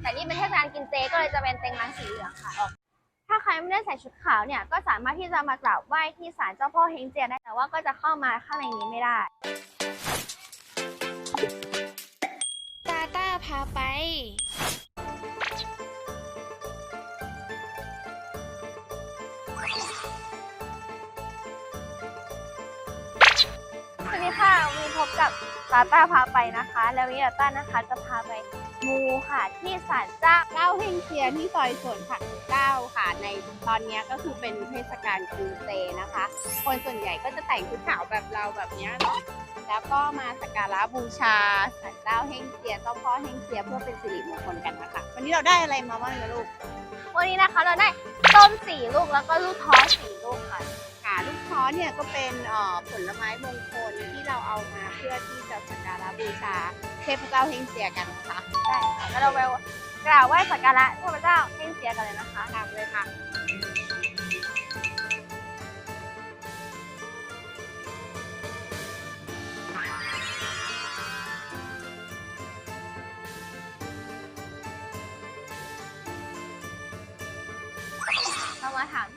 แต่นี่เป็นเทศกาลกินเจก็เลยจะเป็นเต็งรังสีเหลืองค่ะ ถ้าใครไม่ได้ใส่ชุดขาวเนี่ยก็สามารถที่จะมากราบไหว้ที่ศาลเจ้าพ่อเฮงเจียได้แต่ว่าก็จะเข้ามาข้างในนี้ไม่ได้ตาต้าพาไปสวัสดีค่ะมีพบกับ ตาต้าพาไปนะคะ แล้ววันนี้ตาต้านะคะจะพาไปมูค่ะที่ศาลเจ้าเก้าเฮงเจียที่ซอยสวนผักเก้าค่ะ ในตอนนี้ก็คือเป็นเทศกาลกินเจนะคะ คนส่วนใหญ่ก็จะแต่งชุดขาวแบบเราแบบนี้เนาะแล้วก็มาสักการะบูชาศาลเจ้าเฮงเจียเจ้าพ่อเฮงเจียเพื่อเป็นสิริมงคลกันนะคะ วันนี้เราได้อะไรมาบ้างนะลูกวันนี้นะคะเราได้ต้มสี่ลูกแล้วก็ลูกท้อสี่ลูกค่ะ ค่ะ ลูกท้อเนี่ยก็เป็นเอ่อผลไม้มงคลที่เราเอามาเพื่อที่จะสักการะบูชาเทพเจ้าเฮงเจียกันค่ะใช่ค่ะแล้วเราไปกราบไหว้สักการะเทพเจ้าเฮงเจียกันเลยนะคะตามเลยค่ะ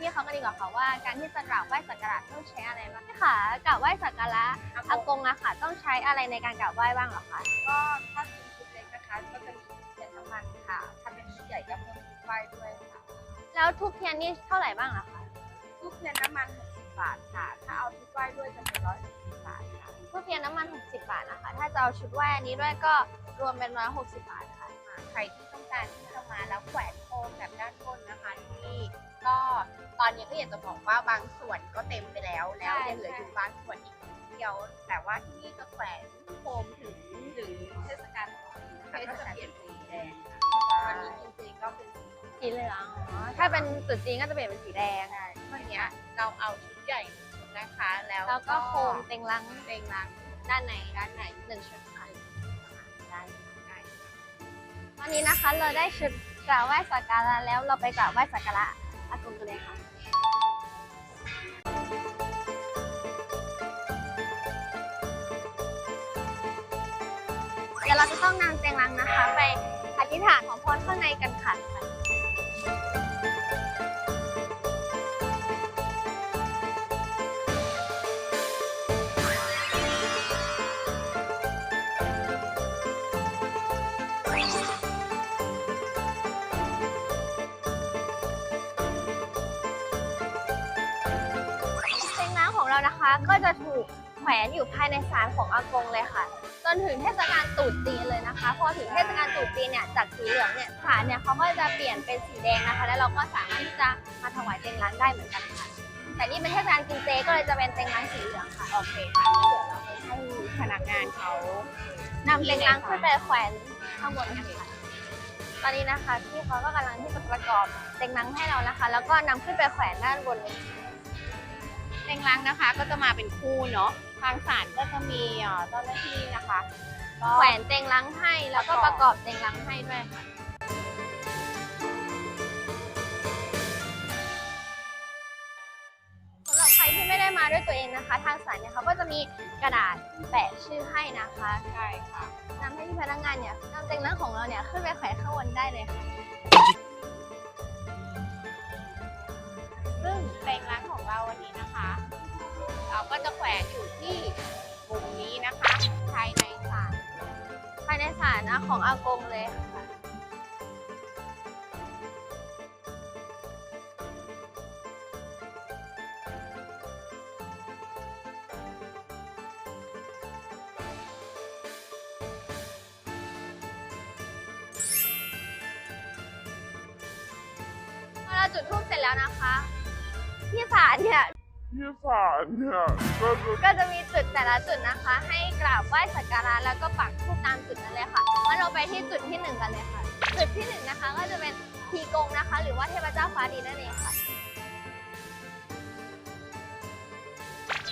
พี่เขากันดีกว่าค่ะว่าการที่จะกราบไหว้สักการะต้องใช้อะไรบ้างพี่ค่ะกราบไหว้สักการะอากงอะค่ะ ต้องใช้อะไรในการกราบไหว้บ้างเหรอคะก็ถ้าเป็นชุดเล็กนะคะก็จะมีเป็นน้ำมันค่ะ ถ้าเป็นชุดใหญ่ก็เพิ่มชุดไฟด้วยค่ะ แล้วทุกเทียนนี่เท่าไหร่บ้างเหรอคะทุกเทียนน้ำมัน60บาทค่ะ ถ้าเอาชุดไฟด้วยจะเป็น160บาทค่ะทุกเทียนน้ำมัน60บาทนะคะ ถ้าจะเอาชุดไหว้อันนี้ด้วยก็รวมเป็น160บาทค่ะใครที่ต้องการที่จะมาแล้วแขวนโค มแบบด้านบนนะคะที่นี่ก็ตอนนี้ก็อยากจะบอกว่าบางส่วนก็เต็มไปแล้วแล้วใช่ยังเหลืออยู่บางส่วนอีกนิดเดียว แต่ว่าที่นี่จะแขวนโคมถึงถึงเทศกาลนะคะก็จะเปลี่ยนสีแดงค่ะวันนี้จริงๆก็เป็นสีสีเหลืองอ๋อถ้าเป็นตรุดจีนก็จะเปลี่ยนเป็นสีแดงแดงวันนี้เราเอาชุดใหญ่นะคะ แล้วแล้วก็โคมเต็งลังเต็งรังด้านในด้านในหนึ่งชุดค่ะได้ได้วันนี้นะคะเราได้ชุด กราบไหว้สักการะแล้วเราไปกราบไหว้สักการะอากงกันเลยค่ะเดี๋ยวเราจะต้องนำเตียงลังนะคะ ไปอธิษฐานขอพรข้างในกันค่ะ น้ำของเรานะคะ ก็จะถูกแขวนอยู่ภายในศาลของอากงเลยค่ะ จนถึงเทศกาลตรุษจีนเลยนะคะ พอถึงเทศกาลตรุษจีนเนี่ยจากสีเหลืองเนี่ยศาลเนี่ยเขาก็จะเปลี่ยนเป็นสีแดงนะคะ แล้วเราก็สามารถที่จะมาถวายเตียงล้างได้เหมือนกันค่ะ แต่นี่เป็นเทศกาลกินเจก็เลยจะเป็นเตียงล้างสีเหลืองค่ะ โอเคค่ะเดี๋ยวเราไปให้พนักงานเขานำเตียงล้างขึ้นไปแขวนข้างบนกันค่ะตอนนี้นะคะพี่เขาก็กำลังที่จะประกอบเตียงล้างให้เรานะคะ แล้วก็นำขึ้นไปแขวนด้านบน นี้เต็งรังนะคะ ก็จะมาเป็นคู่เนาะทางศาลก็จะมีเอ่อเจ้าหน้าที่นะคะก็แขวนเตียงล้างให้แล้วก็ประกอบเตียงล้างให้ด้วยค่ะสำหรับใครที่ไม่ได้มาด้วยตัวเองนะคะ ทางศาลเนี่ยเขาก็จะมีกระดาษแปะชื่อให้นะคะใช่ค่ะนำให้ที่พนักงานเนี่ยนำเตียงล้างของเราเนี่ยขึ้นไปแขวนข้างบนได้ ของอากงเลยค่ะพอเราจุดทูบเสร็จแล้วนะคะ ที่ศาลเนี่ย ที่ศาลเนี่ยก็จะก็จะมีจุดแต่ละจุดนะคะ ให้กราบไหว้สักการะแล้วก็ปักธูปตามจุดนั้นเลยค่ะงั้นเราไป ที่จุดที่หนึ่งกันเลยค่ะ จุดที่หนึ่งนะคะก็จะเป็นทีกงนะคะ หรือว่าเทพเจ้าฟ้าดินนั่นเองค่ะ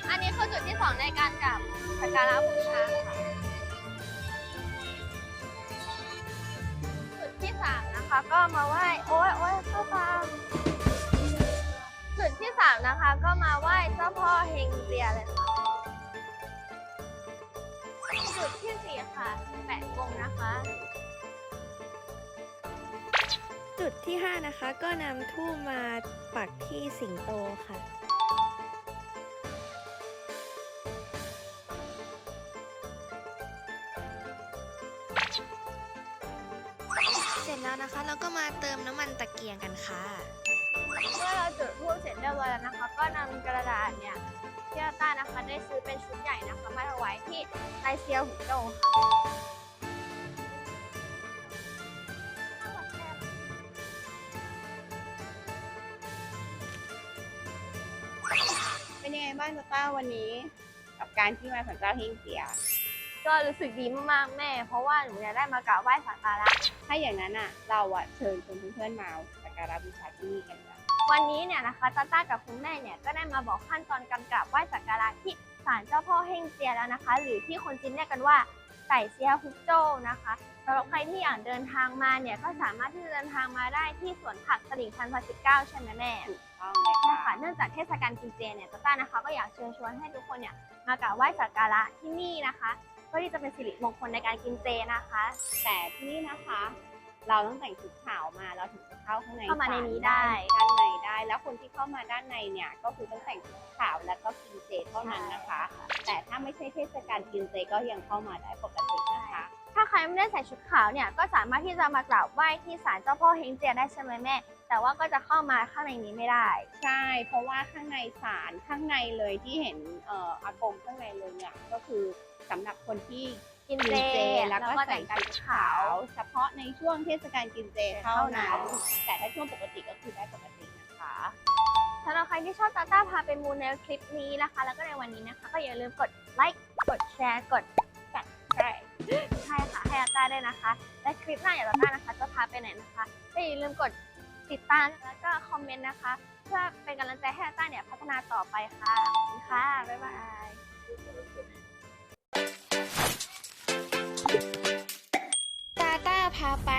อันนี้คือจุดที่สองในการกราบสักการะบูชาค่ะ จุดที่สามนะคะ ก็มาไหว้โอ้ยโอ้ยเข้าตาจุดที่สามนะคะ ก็มาไหว้เจ้าพ่อเฮงเจียเลยค่ะ จุดที่สี่ค่ะแปะกงนะคะ จุดที่ 5 นะคะ ก็นำทูบมาปักที่สิงโตค่ะ เสร็จแล้วนะคะเราก็มาเติมน้ำมันตะเกียงกันค่ะ เมื่อเราจุดธูปเสร็จเรียบร้อยแล้วนะคะ ก็นำกระดาษเนี่ยที่อาต้านะคะได้ซื้อเป็นชุดใหญ่นะคะมาถ วายที่ไตเซียวหุโจค่ะเป็นยังไงบ้างจ๊ะต้าวันนี้ กับการที่มาสันเจ้าเฮงเจีย ก็รู้สึกดีมากๆแม่ เพราะว่าหนูเนี่ยได้มากราบไหว้สักการะถ้าอย่างนั้นอะ เราอะเชิญชวนเพื่อนๆมาสักการะบูชาที่นี่กันจ้ะวันนี้เนี่ยนะคะตาต้ากับคุณแม่เนี่ยก็ได้มาบอกขั้นตอนการกราบไหว้สักการะที่ ศาลเจ้าพ่อเฮงเจียแล้วนะคะ หรือที่คนจีนเรียกกันว่าไต่เซียฮุกโจ้นะคะสำหรับใครที่อยากเดินทางมาเนี่ยก็สามารถที่จะเดินทางมาได้ที่สวนผักตลิ่งชันพันสิบเก้าใช่ไหมแม่ถูกต้องเลยใช่ค่ะ ค่ะเนื่องจากเทศกาลกินเจเนี่ยตาต้านะคะก็อยากเชิญชวนให้ทุกคนเนี่ยมากราบไหว้สักการะที่นี่นะคะ เพื่อที่จะเป็นสิริมงคลในการกินเจนะคะ แต่ที่นี่นะคะ เราต้องแต่งชุดขาวมาเราถึงจะ เข้าข้างในเข้ามาในนี้ศลได้ ด้านในได้ แล้วคนที่เข้ามาด้านในเนี่ยก็คือต้องแต่งชุดขาวแล้วก็กินเจเท่านั้นนะคะ แต่ถ้าไม่ใช่เทศกาลกินเจก็ยังเข้ามาได้ปกตินะคะ ถ้าใครไม่ได้ใส่ชุดขาวเนี่ยก็สามารถที่จะมากราบไหว้ที่ศาลเจ้าพ่อเฮงเจียได้ใช่ไหมแม่ แต่ว่าก็จะเข้ามาข้างในนี้ไม่ได้ ใช่ เพราะว่าข้างในศาลข้างในเลยที่เห็นเอ่ออากงข้างในเลยเนี่ยก็คือสำหรับคนที่ กินกินเจเจแล้วก็แต่ใส่งกายชุดชุดขาขาววเฉพาะในช่วงเทศกาลกินเจเท่านั้นเท่านั้น แต่ถ้าช่วงปกติก็คือได้ปกตินะคะสำหรับใครที่ชอบตาต้าพาไปมูในคลิปนี้นะคะ แล้วก็ในวันนี้นะคะ ก็อย่าลืมกดไลค์กดแชร์กดใช่ใช่ค่ะให้อาต้าด้วยนะคะ และคลิปหน้าอย่าตาต้านะคะจะพาไปไหนนะคะก็อย่าลืมกดติดตามแล้วก็คอมเมนต์นะคะ เพื่อเป็นกำลังใจให้อาต้าเนี่ยพัฒนาต่อไปค่ะขอบคุณค่ะบ๊ายบาย พาไป